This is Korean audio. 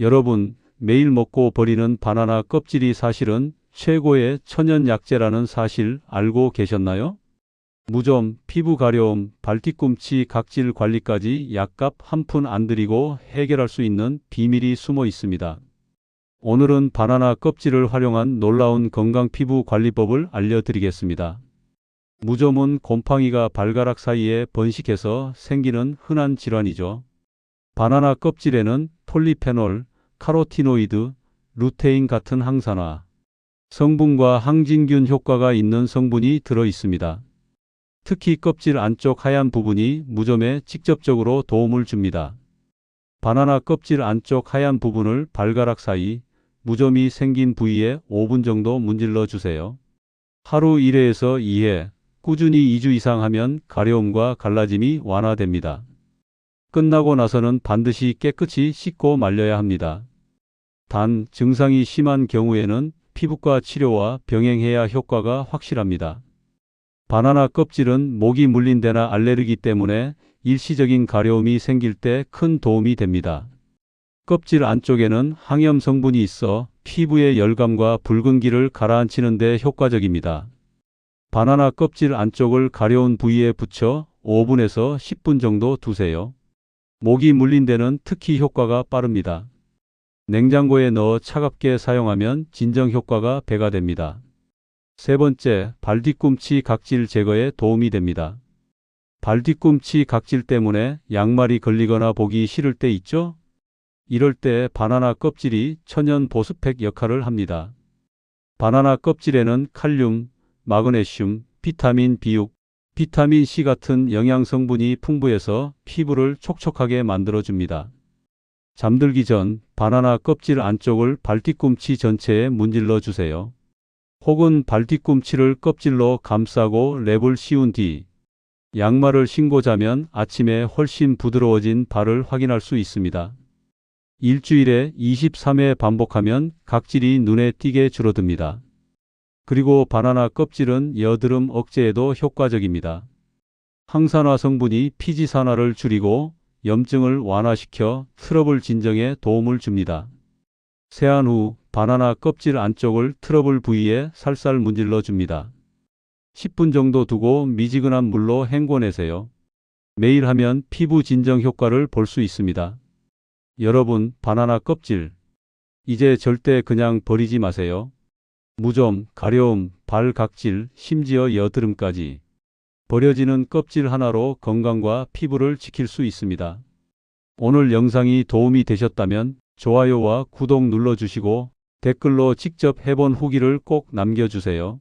여러분, 매일 먹고 버리는 바나나 껍질이 사실은 최고의 천연 약재라는 사실 알고 계셨나요? 무좀, 피부 가려움, 발뒤꿈치 각질 관리까지 약값 한 푼 안 들이고 해결할 수 있는 비밀이 숨어 있습니다. 오늘은 바나나 껍질을 활용한 놀라운 건강 피부 관리법을 알려드리겠습니다. 무좀은 곰팡이가 발가락 사이에 번식해서 생기는 흔한 질환이죠. 바나나 껍질에는 폴리페놀, 카로티노이드, 루테인 같은 항산화, 성분과 항진균 효과가 있는 성분이 들어 있습니다. 특히 껍질 안쪽 하얀 부분이 무좀에 직접적으로 도움을 줍니다. 바나나 껍질 안쪽 하얀 부분을 발가락 사이 무좀이 생긴 부위에 5분 정도 문질러 주세요. 하루 1회에서 2회, 꾸준히 2주 이상 하면 가려움과 갈라짐이 완화됩니다. 끝나고 나서는 반드시 깨끗이 씻고 말려야 합니다. 단, 증상이 심한 경우에는 피부과 치료와 병행해야 효과가 확실합니다. 바나나 껍질은 모기 물린 데나 알레르기 때문에 일시적인 가려움이 생길 때 큰 도움이 됩니다. 껍질 안쪽에는 항염 성분이 있어 피부의 열감과 붉은기를 가라앉히는 데 효과적입니다. 바나나 껍질 안쪽을 가려운 부위에 붙여 5분에서 10분 정도 두세요. 모기 물린 데는 특히 효과가 빠릅니다. 냉장고에 넣어 차갑게 사용하면 진정 효과가 배가 됩니다. 세 번째, 발 뒤꿈치 각질 제거에 도움이 됩니다. 발 뒤꿈치 각질 때문에 양말이 걸리거나 보기 싫을 때 있죠? 이럴 때 바나나 껍질이 천연 보습팩 역할을 합니다. 바나나 껍질에는 칼륨, 마그네슘, 비타민 B6, 비타민 C 같은 영양 성분이 풍부해서 피부를 촉촉하게 만들어줍니다. 잠들기 전 바나나 껍질 안쪽을 발뒤꿈치 전체에 문질러 주세요. 혹은 발뒤꿈치를 껍질로 감싸고 랩을 씌운 뒤 양말을 신고 자면 아침에 훨씬 부드러워진 발을 확인할 수 있습니다. 일주일에 23회 반복하면 각질이 눈에 띄게 줄어듭니다. 그리고 바나나 껍질은 여드름 억제에도 효과적입니다. 항산화 성분이 피지산화를 줄이고 염증을 완화시켜 트러블 진정에 도움을 줍니다. 세안 후 바나나 껍질 안쪽을 트러블 부위에 살살 문질러 줍니다. 10분 정도 두고 미지근한 물로 헹궈내세요. 매일 하면 피부 진정 효과를 볼 수 있습니다. 여러분, 바나나 껍질. 이제 절대 그냥 버리지 마세요. 무좀, 가려움, 발 각질, 심지어 여드름까지. 버려지는 껍질 하나로 건강과 피부를 지킬 수 있습니다. 오늘 영상이 도움이 되셨다면 좋아요와 구독 눌러주시고 댓글로 직접 해본 후기를 꼭 남겨주세요.